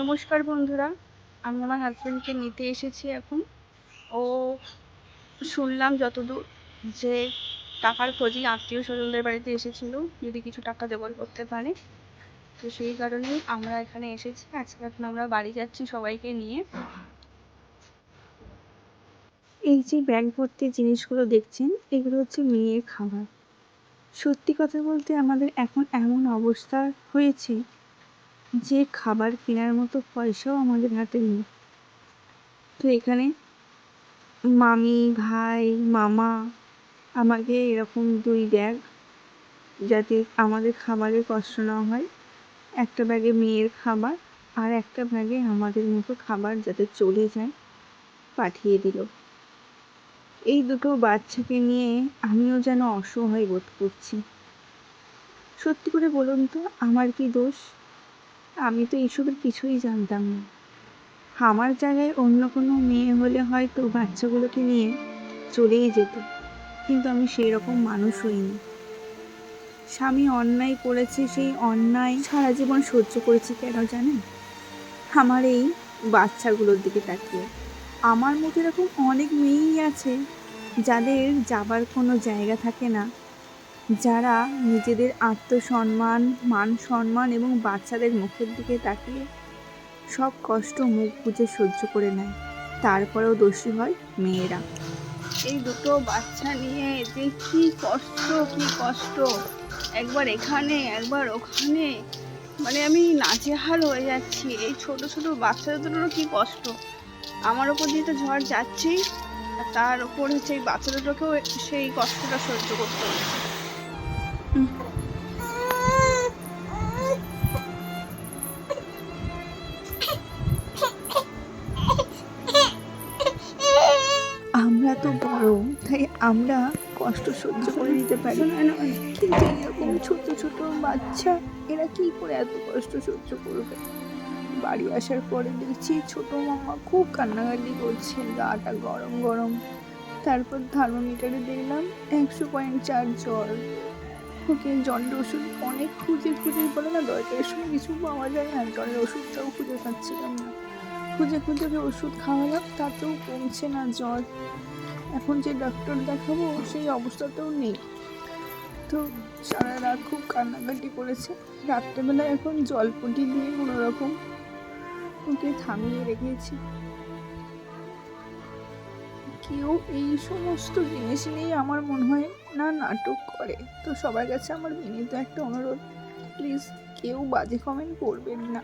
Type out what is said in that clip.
নমস্কার বন্ধুরা, আমি আমার হাজব্যান্ডকে নিতে এসেছি এখন। ও শুনলাম যতদূর যে টাকার খোঁজে আত্মীয় স্বজনদের বাড়িতে এসেছিল, যদি কিছু টাকা জোগাড় করতে পারে। তো সেই কারণেই আমরা এখানে এসেছি। আজকে এখন আমরা বাড়ি যাচ্ছি সবাইকে নিয়ে। এই যে ব্যাগ ভর্তি জিনিসগুলো দেখছেন, এগুলো হচ্ছে মেয়ের খাবার। সত্যি কথা বলতে আমাদের এখন এমন অবস্থা হয়েছে যে খাবার কেনার মতো পয়সাও আমাদের হাতে নেই। তো এখানে মামি, ভাই, মামা আমাকে এরকম দুই ব্যাগ যাতে আমাদের খাবারে কষ্ট না হয়, একটা ব্যাগে মেয়ের খাবার আর একটা ব্যাগে আমাদের মতো খাবার যাতে চলে যায়, পাঠিয়ে দিল। এই দুটো বাচ্চাকে নিয়ে আমিও যেন অসহায় বোধ করছি। সত্যি করে বলুন তো, আমার কি দোষ? আমি তো এইসবের কিছুই জানতাম না। আমার জায়গায় অন্য কোনো মেয়ে হলে হয়তো বাচ্চাগুলোকে নিয়ে চলেই যেত, কিন্তু আমি সেই রকম মানুষ হইনি। স্বামী অন্যায় করেছে, সেই অন্যায় সারা জীবন সহ্য করেছি কেন জানেন? আমার এই বাচ্চাগুলোর দিকে তাকিয়ে। আমার মতো এরকম অনেক মেয়েই আছে যাদের যাবার কোনো জায়গা থাকে না যারা নিজেদের আত্মসম্মান মান সম্মান এবং বাচ্চাদের মুখের দিকে তাকিয়ে সব কষ্ট মুখ বুজে সহ্য করে নেয়, তারপরেও দোষী হয় মেয়েরা। এই দুটো বাচ্চা নিয়ে যে কি কষ্ট কি কষ্ট। একবার এখানে, একবার ওখানে। মানে আমি নাজেহাল হয়ে যাচ্ছি। এই ছোট ছোট বাচ্চাদের দুটোরও কি কষ্ট? আমার ওপর দিয়ে তো ঝড় যাচ্ছেই। তার ওপর হচ্ছে এই বাচ্চা সেই কষ্টটা সহ্য করতে হচ্ছে। আমরা তো বড় তাই আমরা কষ্ট সহ্য করে নিতে পারি। কিন্তু এরকম ছোট ছোট বাচ্চা এরা কি করে এত কষ্ট সহ্য করবে? বাড়ি আসার পরে দেখছি ছোট মামা খুব কান্নাকাটি করছে গাটা গরম গরম। তারপর থার্মোমিটারে দেখলাম একশো পয়েন্ট চার জ্বর ওকে জ্বরের ওষুধ অনেক খুঁজে খুঁজে বলে না, দরকারের সময় কিছু পাওয়া যায় না। জ্বরের ওষুধটাও খুঁজে পাচ্ছিলাম না। খুঁজে খুঁজে ওকে ওষুধ খাওয়ালাম, তাতেও কমছে না জ্বর এখন যে ডক্টর দেখাবো, সেই অবস্থাতেও নেই। তো সারা রাত খুব কান্নাকাটি করেছে। রাত্রেবেলা এখন জলপটি দিয়ে কোনো রকম ওকে থামিয়ে রেখেছি। কেউ এই সমস্ত জিনিস নিয়ে আমার মনে হয় না নাটক করে। তো সবার কাছে আমার বিনীত একটা অনুরোধ প্লিজ কেউ বাজে কমেন্ট করবেন না।